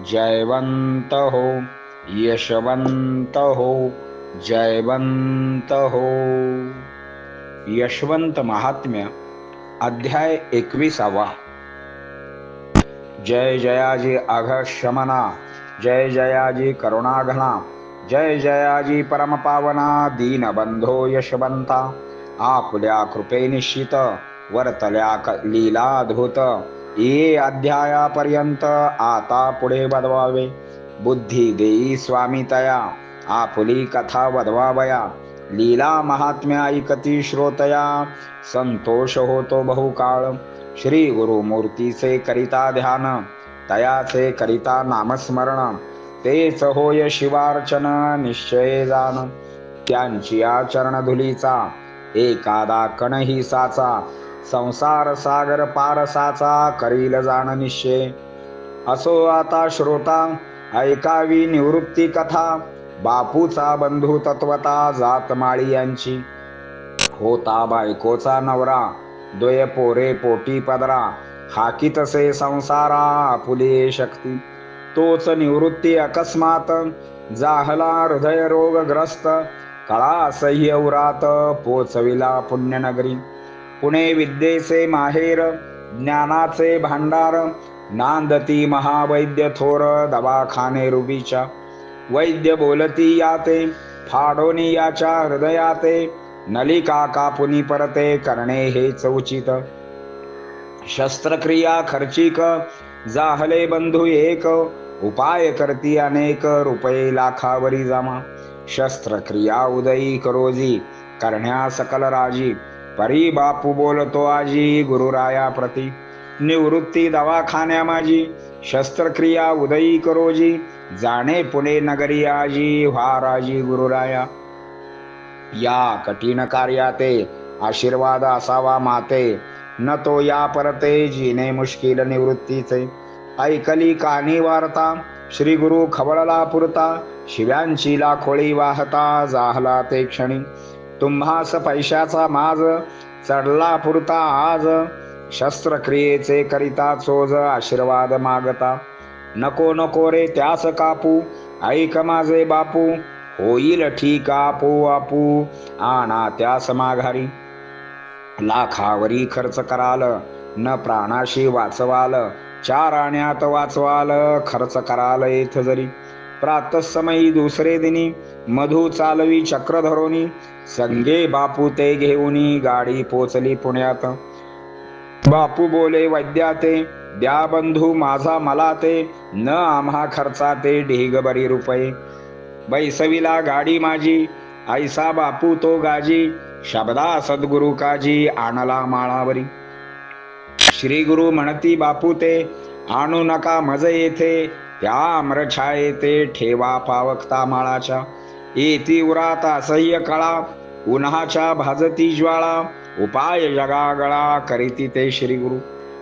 जयवंत हो यशवंत हो जयवंत हो यशवंत महात्म्य, अध्याय एकविसावा। जय जयाजी आघ शमना जय जयाजी करुणाघना, जय जयाजी परमपावना दीनबंधो यशवंता। आपल्या कृपे निश्चित, वर्तल्या क- लीला अद्भुत ये अध्यायापर्यंत आता पुढे वदवावे बुद्धी देई स्वामी तया आपुली कथा वदवावया लीला महात्म्या ऐकती श्रोतया संतोष होतो बहुकाळ श्री गुरुमूर्तीचे करिता ध्यान तयाचे करिता नामस्मरण तेच होय शिवार्चन निश्चय जाण त्यांची आचरण धुलीचा एकादा कणही साचा संसार सागर पारसाचा करील जाण निश्चय. असो आता श्रोता ऐकावी निवृत्ती कथा. बापूचा बंधू तत्वता जात माळी यांची. होता बायकोचा नवरा द्वय पोरे पोटी पदरा. हाकी तसे संसारा आपुले शक्ती. तोच निवृत्ती अकस्मात जाहला हृदय रोगग्रस्त कळा सह्य उरात पोचविला पुण्यनगरी. पुणे विद्येचे माहेर ज्ञानाचे भांडार नांदती महावैद्य थोर दवाखाने रुबीच्या. वैद्य बोलती याते फाडोनी याच्या हृदयाते नलिका कापुनी परते करणे हे चौचित शस्त्रक्रिया खर्चिक जाहले बंधू एक उपाय करती अनेक रुपये लाखावरी जमा. शस्त्रक्रिया उदयी करोजी करण्या सकल राजी. परी बापू बोलतो आजी गुरुराया प्रती. निवृत्ती दवाखान्या माझी शस्त्रक्रिया उदयी करोजी जाणे पुणे नगरी आजी व्हा राजी गुरुराया. या कठीण कार्याते आशीर्वाद असावा माते. न तो या परते जिने मुश्किल निवृत्तीचे. ऐकली कानी वार्ता श्री गुरु खवळला पुरता. शिव्यांची लाखोळी वाहता जाहला ते क्षणी. तुम्हास पैशाचा माज चढला पुरता आज. शस्त्रक्रियेचे करिता चोज आशीर्वाद मागता. नको नको रे त्यास कापू ऐक माझे बापू. होईल ठीक आपू आपू. आणा त्यास माघारी. लाखावरी खर्च कराल न प्राणाशी वाचवाल. चार आण्यात वाचवाल खर्च कराल येथ जरी. प्रातसमयी दुसरे दिनी मधु चालवी चक्रधरोनी संगे बापू ते घेऊनी गाडी पोचली पुण्यात. बापू बोले वैद्या ते द्या बंधू माझा मला ते न आम्हा खर्चा ते ढीग बरी रुपये. बैसविला गाडी माझी ऐसा बापू तो गाजी शब्दा सद्गुरु काजी आणला माळावरी. श्री गुरु म्हणती बापू ते आणू नका मज येथे त्या अमरछायेते ठेवा पावकता माळाच्या. येती उरात असह्य कळा उन्हाच्या भाजती ज्वाळा उपाय जगागळा करीती ते श्री गुरु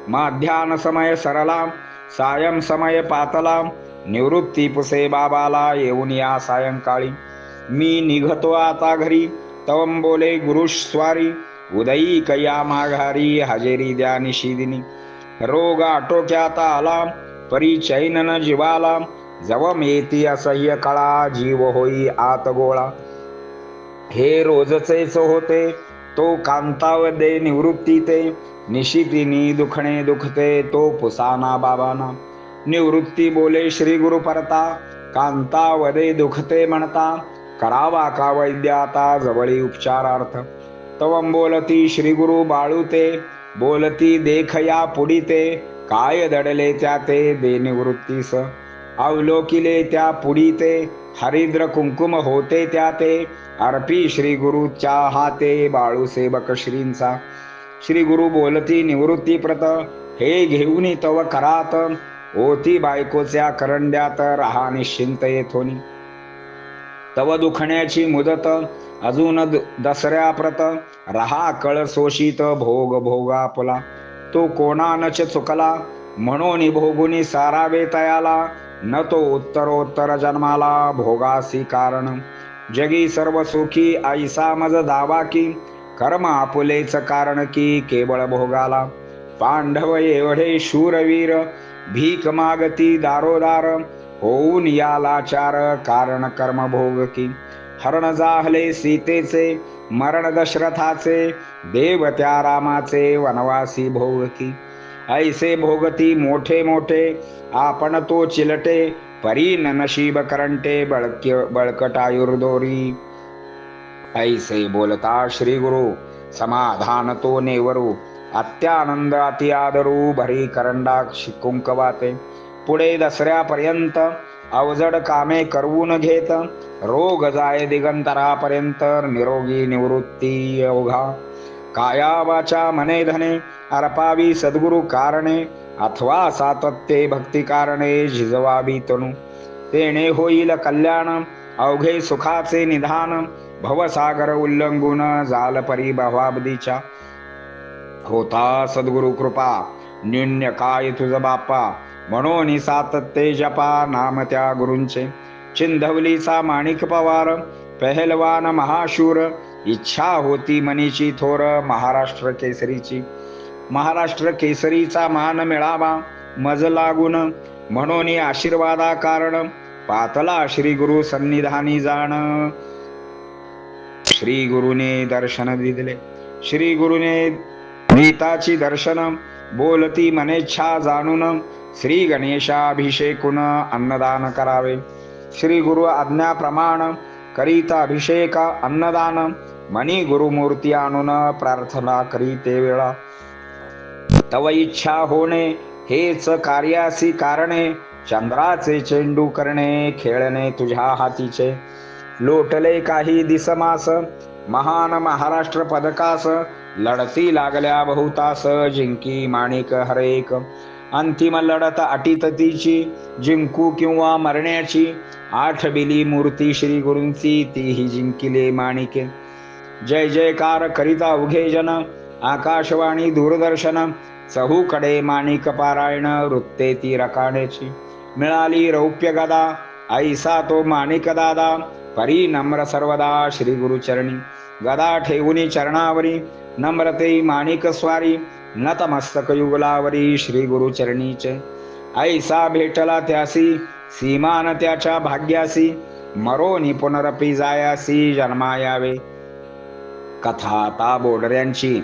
माध्यान समय सरला सायं समय पातला निवृत्ती पुसे बाबाला येऊन या सायंकाळी. मी निघतो आता घरी तवम बोले गुरुस्वारी उदयी कया माघारी हजेरी द्या निशिदिनी रोग आटोक्यात आला परी चैनन जीवाला जव मेती असह्य कळा जीव होई आत गोळा. हे रोजचेच होते तो कांताव दे निवृत्ती ते निशितिनी दुखणे दुखते तो पुसाना बाबाना. निवृत्ती बोले श्री गुरु परता कांता वदे दुखते म्हणता करावा का वैद्याता जवळी उपचारार्थ? तवम बोलती श्री गुरु बाळूते बोलती देखया पुढीते काय दडले त्या ते देनिवृत्तीस अवलोकिले त्या पुढीते हरिद्र कुंकुम होते त्या ते. अर्पी श्री गुरुच्या हाते बाळू सेवक श्रींचा. श्री गुरु बोलती निवृत्ती प्रत हे घेऊन तव करात. ओती बायकोच्या करंड्यात राहा निश्चिंत येथोनी. तव दुखण्याची मुदत अजून द- दसऱ्या प्रत रहा कळ सोशीत भोग भोग आपला तो कोणानच चुकला? म्हणून भोगुनी सारावे तयाला. न तो उत्तरोत्तर जन्माला भोगासी कारण. जगी सर्व सुखी ऐसा मज दावा की. कर्म आपुलेच कारण की केवळ भोगाला. पांडव एवढे शूरवीर भीक मागती दारोदार. होऊन या लाचार कारण कर्म भोग की. हरण जाहले सीतेचे मरण दशरथाचे देव त्या रामाचे वनवासी भोगती ऐसे भोगती मोठे मोठे आपण तो चिलटे परी न नशीब करंटे बळक्य बळकटायुर्दोरी ऐसे बोलता श्री गुरु समाधान तो नेवरू अत्यानंद अति आदरू भरी करंडा कुंकवाते. पुढे दसऱ्यापर्यंत अवजड कामे करवून घेत रोग जाय दिगंतरापर्यंत निरोगी निवृत्ती अवघा काया वाचा मने धने अर्पावी सद्गुरु कारणे अथवा सातत्ये भक्ती कारणे झिजवावी तनु. तेणे होईल कल्याण अवघे सुखाचे निधान भवसागर उल्लंघून जाल परी भवाब्दीच्या होता सद्गुरु कृपा न्यून्य काय तुझ बाप्पा म्हणून सातत्ये जपा नाम त्या गुरूंचे. चिंधवलीचा माणिक पवार पहलवान महाशूर इच्छा होती मनीची थोर महाराष्ट्र केसरीची. महाराष्ट्र केसरीचा मान मिळावा मज लागून म्हणून आशीर्वादा कारण पातला श्री गुरु सन्निधानी जाण. श्री गुरुने दर्शन दिले श्री गुरुने नीताची दर्शन बोलती मनेच्छा जाणून श्री गणेशाभिषेकून अन्नदान करावे. श्री गुरु आज्ञाप्रमाण करीत अभिषेक अन्नदान मनी गुरुमूर्ती आणून प्रार्थना करीते वेळा. तव इच्छा होणे हेच कार्यासी कारणे चंद्राचे चेंडू करणे खेळणे तुझ्या हातीचे. लोटले काही दिसमास महान महाराष्ट्र पदकास लढती लागल्या बहुतास जिंकी माणिक हरेक. अंतिम लढत अटीततीची जिंकू किंवा मरण्याची आठ बिली मूर्ती श्री गुरूंची तीही जिंकिले माणिके. जय जयकार करिता उघे जन आकाशवाणी दूरदर्शन चहूकडे माणिक पारायण वृत्ते ती रकाण्याची मिळाली रौप्य गदा ऐसा तो माणिक दादा परी नम्र सर्वदा श्री गुरुचरणी. गदा ठेवुनी चरणावरी नम्रते माणिक स्वारी नतमस्तक युगलावरी श्री गुरुचरणीच ऐसा भेटला त्यासी सीमान त्याच्या भाग्यासी मरोनी पुनरपी जायासी जन्मायावे। कथा ता बोडऱ्यांची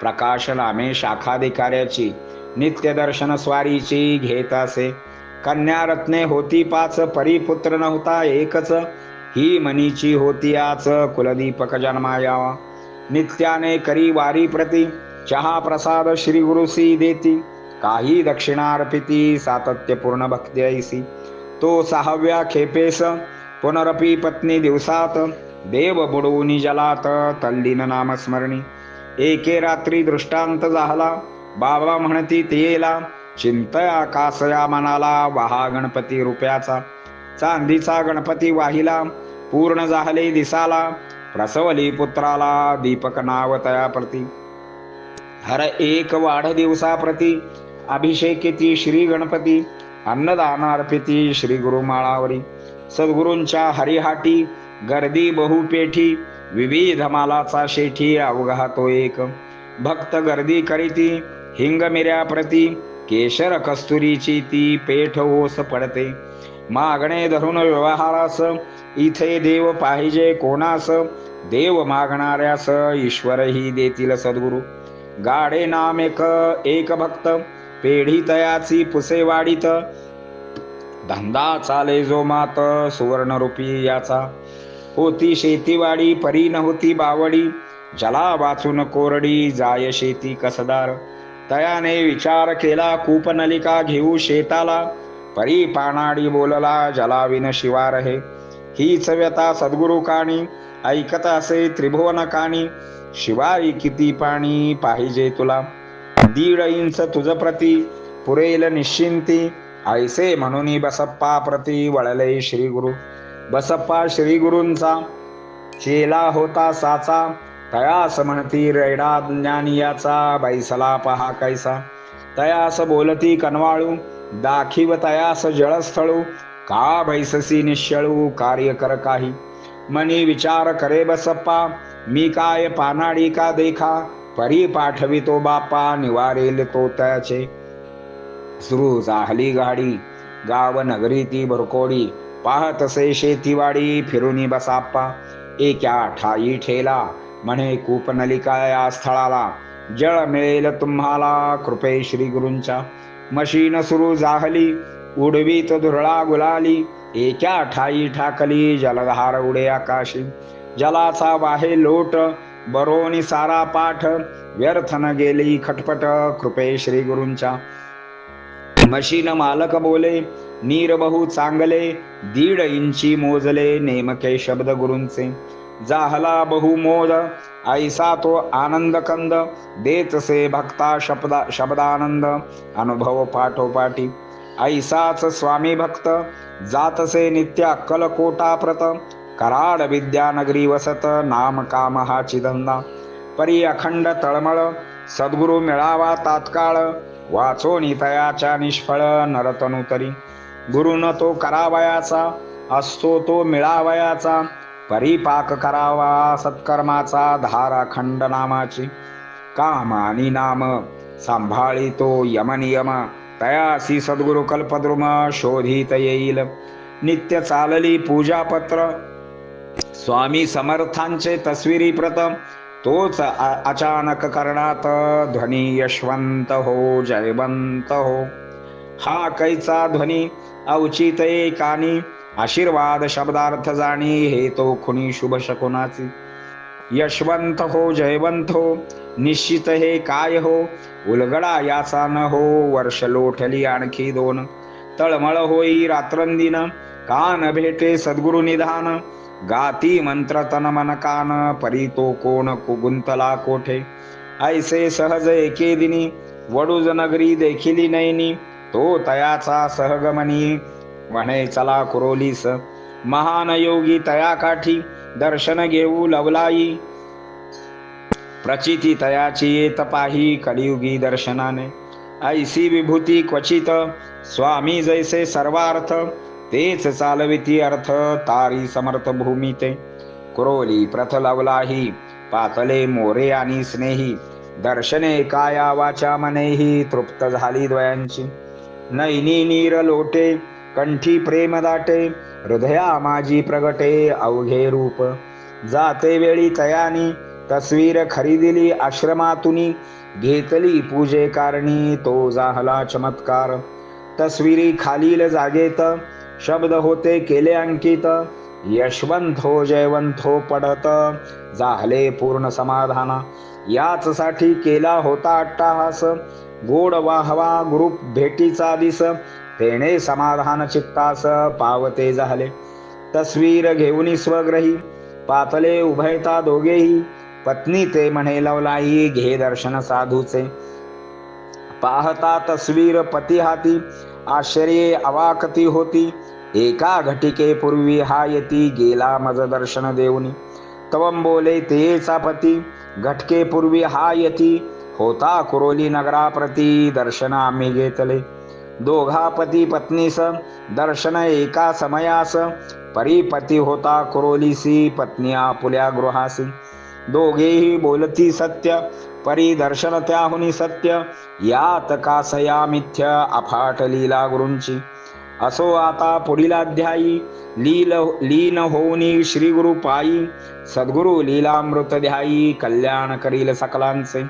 प्रकाश नामे शाखाधिकाऱ्याची नित्य दर्शन स्वारीची घेत असे। कन्या रत्ने होती पाच परिपुत्र नव्हता एकच। ही मनीची होती आच कुलदीपक जन्मायावा। नित्याने करी वारी प्रती चहा प्रसाद श्री गुरुसी देती. काही दक्षिणार्पिती सातत्यपूर्ण भक्ती ऐसी. तो सहाव्या खेपेस पुनरपी पत्नी दिवसात देव बुडवून जलात तल्लीन नामस्मरणी. एके रात्री दृष्टांत झाला बाबा म्हणती तेला चिंतया कासया मनाला वहा गणपती रुपयाचा. चांदीचा गणपती वाहिला पूर्ण झाले दिसाला प्रसवली पुत्राला दीपक नाव तया प्रती हर एक वाढदिवसाप्रती अभिषेकिती श्री गणपती. अन्नदानार्पिती श्री गुरुमाळावरी सद्गुरूंच्या हरिहाटी. गर्दी बहुपेठी. विविध मालाचा शेठी अवघा तो एक. भक्त गर्दी करीती. हिंग केशर कस्तुरीची ती पेठ ओस पडते. मागणे धरून व्यवहारास. इथे देव पाहिजे कोणास. देव मागणाऱ्यास ईश्वरही देतील सद्गुरू. गाडे नाम एक एक भक्त पेढी तयाची पुसे वाढीत. धंदा चाले जो मात सुवर्ण रूपी याचा. होती शेतीवाडी परी नव्हती बावडी. जला वाचून कोरडी जाय शेती कसदार. तयाने विचार केला कूपनलिका घेऊ शेताला. परी पानाडी बोलला जलाविन शिवार हे. हीच व्यथा सद्गुरु काणी ऐकत असे त्रिभुवन काणी. शिवाई किती पाणी पाहिजे तुला? दीड इंच तुझ प्रती पुरेल निश्चिंती. ऐसे म्हणून बसप्पा प्रती वळले श्री गुरु बसप्पा श्री गुरूंचा चेला होता साचा. तयास म्हणती रेडा ज्ञानियाचा बैसला पहा कैसा. तयास बोलती कनवाळू दाखीव तयास जळस्थळू. का बैससी निश्चळू कार्य कर काही. मनी विचार करे बसप्पा मी काय पानाडी का देखा? परी पाठवितो बाप्पा निवारेल तो त्याचे. सुरू झाली गाडी गाव नगरी ती भरकोडी पाहतसे शेतीवाडी फिरुनी बसाप्पा. एका ठाई ठेला म्हणे कूपनलिका या स्थळाला. जळ मिळेल तुम्हाला कृपे श्री गुरूंच्या. मशीन सुरू जाहली उडवीत धुरळा गुलाली. एका ठाई ठाकली जलधार उडे आकाशी. जलाचा वाहे लोट बरोनी सारा पाठ. व्यर्थ न गेली खटपट कृपे श्री गुरूंच्या. मशीन मालक बोले नीर बहु चांगले दीड इंची मोजले नेमके शब्द गुरूंचे. जाहला बहु मोद ऐसा तो आनंद कंद देतसे भक्ता शब्दा शब्दानंद अनुभव पाठोपाठी. ऐसाच स्वामी भक्त जातसे नित्य अक्कलकोटा प्रत कराड विद्यानगरी वसत नाम काम हा चिदंदा परी अखंड तळमळ सद्गुरु मिळावा तात्काळ वाचोनी तयाच्या निष्फळ नरतनु तरी. गुरुन तो करावयाचा असतो तो मिळावयाचा परिपाक करावा सत्कर्माचा धार अखंड नामाची काम आणि नाम सांभाळी तो यमनियम तयासी सद्गुरु कल्पद्रुम शोधित येईल. नित्य चालली पूजापत्र. स्वामी समर्थांचे तस्विरी प्रथम. तोच अचानक करणात ध्वनी यशवंत हो जयवंत हो. हा कैचा ध्वनी अवचित कानी. आशीर्वाद शब्दार्थ जाणी हे तो खुनी शुभ शकुनाची. यशवंत हो जयवंत हो निश्चित हे काय हो? उलगडा याचा न हो वर्ष लोठली आणखी दोन. तळमळ होई रात्रंदिन कान भेटे सद्गुरु निधान. गाती मंत्र तन मन कान परी तो कोण कुगुंतला कोठे? ऐसे सहज एके दिनी वडूज नगरी देखिली नैनी. तो तयाचा सहगमनी म्हणे चला कुरोलीस. महान योगी तया काठी दर्शन घेऊ लवलाई. प्रचिती तयाची येत पाही कलियुगी दर्शनाने. ऐसी विभूती क्वचित स्वामी जैसे सर्वार्थ तेच चालविती अर्थ तारी समर्थ भूमी ते क्रोली प्रथ लवलाही पातले मोरे आणि स्नेही दर्शने काया वाचा मनेही तृप्त झाली द्वयांची. नैनी नीर लोटे कंठी प्रेम दाटे हृदया माझी प्रगटे अवघे रूप. जाते वेळी तयानी तस्वीर खरीदिली आश्रमातुनी घेतली पूजे कारणी तो जाहला चमत्कार. तस्विरी खालील जागेत शब्द होते केले अंकित यशवंत हो जयवंत हो पडत जाहले पूर्ण समाधान. याच साठी केला होता अट्टाहास गोड वाहवा ग्रुप भेटीचा दिस तेणे समाधान चित्तास पावते झाले तस्वीर घेऊनी स्वग्रही पातले उभयता दोघेही. पत्नी ते म्हणे लवलाई घे दर्शन साधूचे. पाहता तस्वीर पती हाती आश्चर्ये अवाकती होती. एका घटिके पूर्वी हा येती गेला मज दर्शन देऊनी. तवम बोले तेचा पती घटके पूर्वी हा यती. होता कुरोली नगराप्रती दर्शन आम्ही घेतले. दोघा पती पत्नीस दर्शन एका समयास परिपती होता कुरोलीसी पत्नी आपुल्या गृहासी. दोघेही बोलती सत्य परी दर्शन त्याहुनी सत्य यात कासया मिथ्य अफाट लीला गुरुंची. असो आता पुढील अध्यायी लील लीन होऊनी श्री गुरु पायी सद्गुरु लीलामृत ध्यायी कल्याण करील सकलांचे.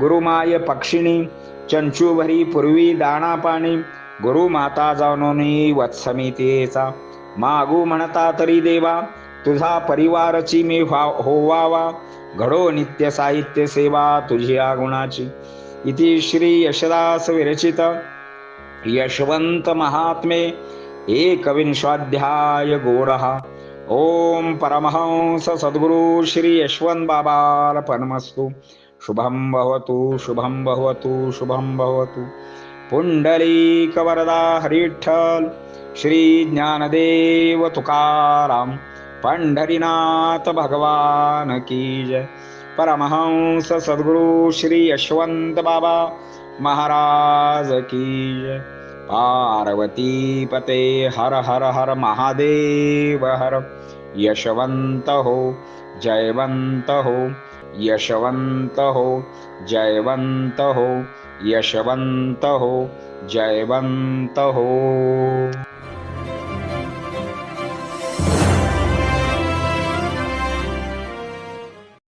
गुरुमाय पक्षिणी चंचुभरी पूर्वी दाणा पाणी गुरु माता जाणोनी वत्समितेचा मागू म्हणता तरी देवा तुझा परिवारची मी व्हा- होवावा. घडो नित्य साहित्य सेवा तुझी या गुणाची इति श्री यशदास विरचित. यशवंत महात्मे एकविंशाध्याय गोरः. ओम परमहंस सद्गुरु श्री यशवंत बाबार्पणमस्तु शुभं भवतु शुभं भवतु शुभं भवतु। पुंडलिक वरदा हरिठ्ठल श्री ज्ञानदेव तुकाराम पंढरीनाथ भगवान की जय। परमहंस सद्गुरु श्री यशवंत बाबा महाराज की जय। पार्वती पते हर हर हर महादेव हर। यशवंत हो जयवंत हो यशवन्तो जयवन्तः यशवन्तः जयवन्तः